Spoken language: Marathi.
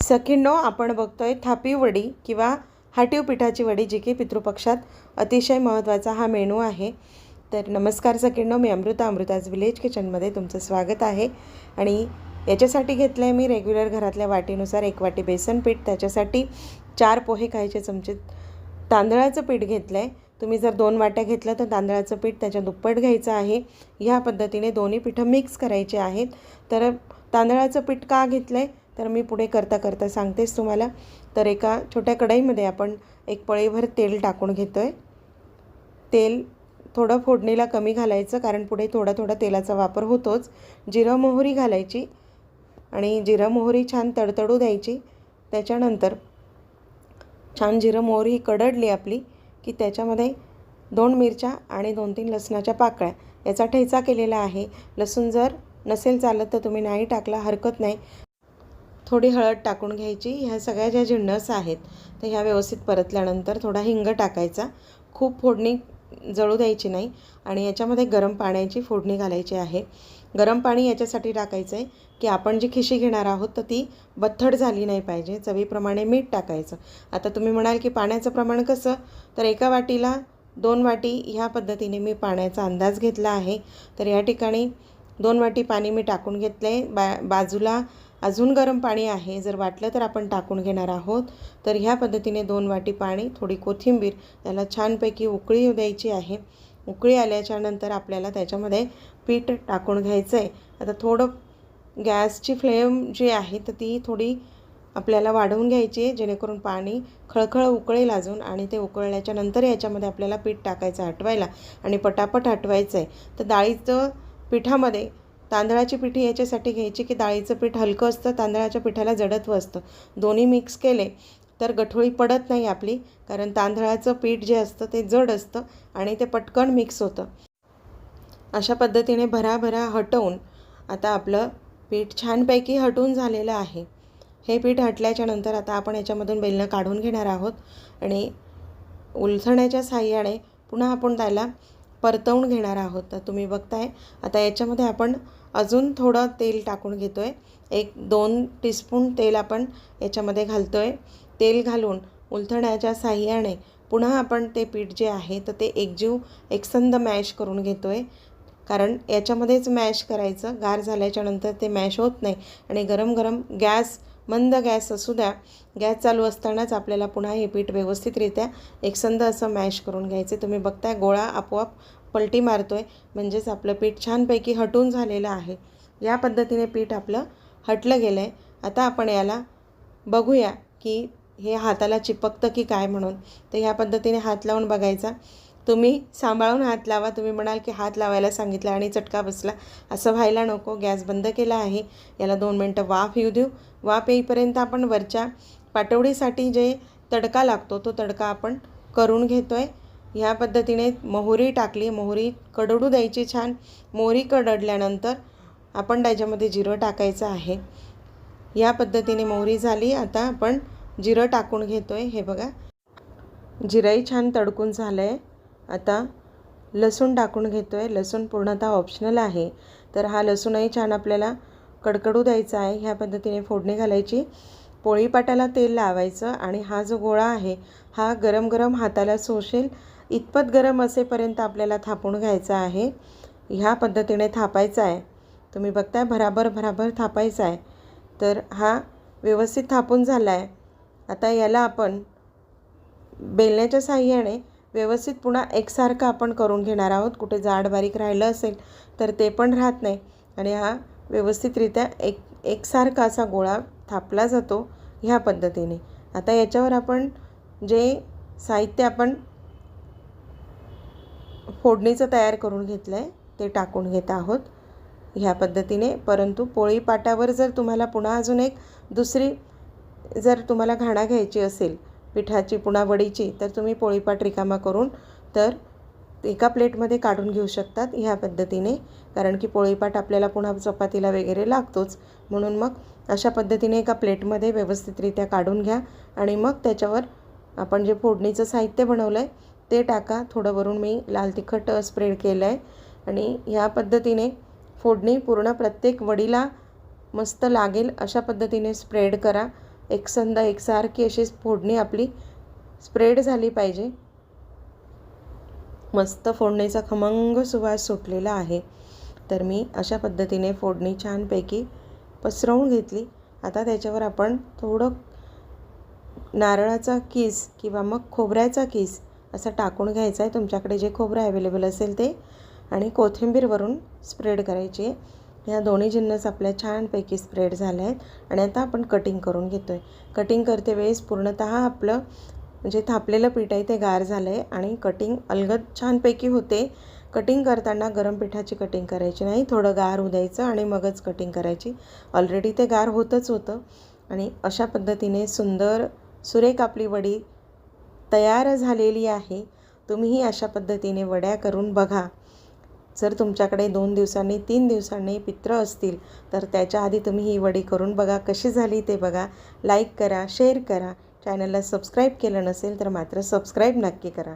सखींनो आपण बघतोय थापी वडी किंवा हाटीव पिठाची वडी जी की पितृपक्षात अतिशय महत्त्वाचा हा मेनू आहे. तर नमस्कार सखींनो मी अमृता अमृताज विलेज किचनमध्ये तुमचं स्वागत आहे. आणि याच्यासाठी घेतलं आहे मी रेग्युलर घरातल्या वाटीनुसार एक वाटी बेसन पीठ त्याच्यासाठी चार पोहे खायचे चमचे. तांदळाचं पीठ घेतलं आहे तुम्ही जर दोन वाट्या घेतलं तर तांदळाचं पीठ त्याच्या दुप्पट घ्यायचं आहे. ह्या पद्धतीने दोन्ही पिठं मिक्स करायचे आहेत. तर तांदळाचं पीठ का घेतलं आहे तर मी पुढे करता करता सांगतेच तुम्हाला. तर एका छोट्या कढईमध्ये आपण एक पळीभर तेल टाकून घेतो आहे तेल थोडं फोडणीला कमी घालायचं कारण पुढे थोडा थोडा तेलाचा वापर होतोच. जिरं मोहरी घालायची आणि जिरं मोहरी छान तडतडू द्यायची. त्याच्यानंतर छान जिरं मोहरी कडडली आपली की त्याच्यामध्ये दोन मिरच्या आणि दोन तीन लसणाच्या पाकळ्या. याचा ठेचा केलेला आहे. लसूण जर नसेल चालत तर तुम्ही नाही टाकला हरकत नाही. थोडी हळद टाकून घ्यायची. ह्या सगळ्या ज्या जिन्नस आहेत तर ह्या व्यवस्थित परतल्यानंतर थोडा हिंग टाकायचा. खूप फोडणी जळू द्यायची नाही आणि याच्यामध्ये गरम पाण्याची फोडणी घालायची आहे. गरम पाणी याच्यासाठी टाकायचं आहे की आपण जी खिशी घेणार आहोत तर ती बथ्थड झाली नाही पाहिजे. चवीप्रमाणे मीठ टाकायचं. आता तुम्ही म्हणाल की पाण्याचं प्रमाण कसं? तर एका वाटीला दोन वाटी ह्या पद्धतीने मी पाण्याचा अंदाज घेतला आहे. तर या ठिकाणी दोन वाटी पाणी मी टाकून घेतलं आहे बा बाजूला अजून गरम पाणी आहे. जर वाटलं तर आपण टाकून घेणार आहोत. तर ह्या पद्धतीने दोन वाटी पाणी थोडी कोथिंबीर त्याला छानपैकी उकळी द्यायची आहे. उकळी आल्याच्यानंतर आपल्याला त्याच्यामध्ये पीठ टाकून घ्यायचं आहे आता थोडं गॅसची फ्लेम जी आहे तर ती थोडी आपल्याला वाढवून घ्यायची आहे. जेणेकरून पाणी खळखळ उकळेल अजून आणि ते उकळल्याच्या नंतर याच्यामध्ये आपल्याला पीठ टाकायचं हटवायला आणि पटापट हटवायचं आहे तर डाळीचं पिठामध्ये तांदळाची पिठी याच्यासाठी घ्यायची की डाळीचं पीठ हलकं असतं तांदळाच्या पिठाला जडत्व असतं. दोन्ही मिक्स केले तर गठोळी पडत नाही आपली कारण तांदळाचं पीठ जे असतं ते जड असतं आणि ते पटकन मिक्स होतं. अशा पद्धतीने भराभरा हटवून आता आपलं पीठ छानपैकी हटून झालेलं आहे. हे पीठ हटल्याच्या नंतर आता आपण याच्यामधून बेलनं काढून घेणार आहोत आणि उलथण्याच्या साह्याने पुन्हा आपण त्याला परतवून घेणार आहोत. तर तुम्ही बघताय आता याच्यामध्ये आपण अजून थोडं तेल टाकून घेतो आहे एक दोन टीस्पून तेल आपण याच्यामध्ये घालतो आहे तेल घालून उलथण्याच्या साह्याने पुन्हा आपण ते पीठ जे आहे तर ते एकजीव एकसंद मॅश करून घेतो आहे कारण याच्यामध्येच मॅश करायचं गार झाल्याच्यानंतर ते मॅश होत नाही. आणि गरम गरम गॅस मंद गॅस असू द्या. गॅस चालू असतानाच आपल्याला पुन्हा हे पीठ व्यवस्थितरित्या एकसंध असं मॅश करून घ्यायचे. तुम्ही बघताय गोळा आपोआप पलटी मारतो आहे म्हणजेच आपलं पीठ छानपैकी हटून झालेलं आहे. या पद्धतीने पीठ आपलं हटलं गेलं आहे आता आपण याला बघूया की हे हाताला चिपकतं की काय म्हणून. तर ह्या पद्धतीने हात लावून बघायचा. तुम्ही सांभाळून हात लावा. तुम्ही म्हणाल की हात लावायला सांगितला आणि चटका बसला. असं व्हायला नको. गॅस बंद केला आहे. याला दोन मिनटं वाफ येऊ देऊ. वाफ येईपर्यंत आपण वरच्या पाटवडीसाठी जे तडका लागतो तो तडका आपण करून घेतो आहे ह्या पद्धतीने मोहरी टाकली. मोहरी कडडू द्यायची छान. मोहरी कडडल्यानंतर आपण त्याच्यामध्ये जिरं टाकायचं आहे. या पद्धतीने मोहरी झाली. आता आपण जिरं टाकून घेतो आहे हे बघा. जिरंही छान तडकून झालं आहे आता लसूण टाकून घेतो आहे लसूण पूर्णतः ऑप्शनल आहे. तर हा लसूणही छान आपल्याला कडकडू द्यायचा आहे. ह्या पद्धतीने फोडणी घालायची. पोळीपाटाला तेल लावायचं आणि हा जो गोळा आहे हा गरम गरम हाताला सोशेल इतपत गरम असेपर्यंत आपल्याला थापून घ्यायचा आहे. ह्या पद्धतीने थापायचा आहे. तुम्ही बघताय भराभर भराभर थापायचा आहे. तर हा व्यवस्थित थापून झाला आहे आता याला आपण बेलण्याच्या साह्याने व्यवस्थित पुन्हा एकसारखं आपण करून घेणार आहोत. कुठे जाड बारीक राहिलं असेल तर ते पण राहत नाही. आणि हा व्यवस्थितरित्या एक एकसारखा असा गोळा थापला जातो ह्या पद्धतीने. आता याच्यावर आपण जे साहित्य आपण फोडणीचं तयार करून घेतलं आहे ते टाकून घेत आहोत ह्या पद्धतीने. परंतु पोळीपाटावर जर तुम्हाला पुन्हा अजून एक दुसरी जर तुम्हाला घाणा घ्यायची असेल पिठाची पुन्हा वडीची तर तुम्ही पोळीपाट रिकामा करून तर एका प्लेटमध्ये काढून घेऊ शकतात ह्या पद्धतीने. कारण की पोळीपाट आपल्याला पुन्हा चपातीला वगैरे लागतोच. म्हणून मग अशा पद्धतीने एका प्लेटमध्ये व्यवस्थितरित्या काढून घ्या आणि मग त्याच्यावर आपण जे फोडणीचं साहित्य बनवलं आहे ते टाका. थोडं वरून मी लाल तिखट स्प्रेड केलं आहे आणि ह्या पद्धतीने फोडणी पूर्ण प्रत्येक वडीला मस्त लागेल अशा पद्धतीने स्प्रेड करा. एकसंध एकसारखी अशी फोडणी आपली स्प्रेड झाली पाहिजे. मस्त फोडणीचा खमंग सुवास सुटलेला आहे. तर मी अशा पद्धतीने फोडणी छानपैकी पसरवून घेतली. आता त्याच्यावर आपण थोडं नारळाचा किस किंवा मग खोबऱ्याचा किस असं टाकून घ्यायचा आहे. तुमच्याकडे जे खोबरं अवेलेबल असेल ते. आणि कोथिंबीरवरून स्प्रेड करायची आहे. ह्या दोन्ही जिन्नस आपल्या छानपैकी स्प्रेड झाल्या आहेत आणि आता आपण कटिंग करून घेतो आहे कटिंग करते वेळेस पूर्णत आपलं म्हणजे थापलेलं पीठ आहे ते गार झालं आहे आणि कटिंग अलगद छानपैकी होते. कटिंग करताना गरम पिठाची कटिंग करायची नाही थोडं गार होऊ द्यायचं आणि मगच कटिंग करायची. ऑलरेडी ते गार होतच होतं आणि अशा पद्धतीने सुंदर सुरेख आपली वडी तयार झालेली आहे. तुम्हीही अशा पद्धतीने वड्या करून बघा. जर तुमच्याकडे दोन दिवसांनी तीन दिवसांनी पित्र असतील तर त्याच्या आधी तुम्ही ही वडी करून बघा कशी झाली ते बघा. लाईक करा शेअर करा. चॅनलला सबस्क्राईब केलं नसेल तर मात्र सबस्क्राईब नक्की करा.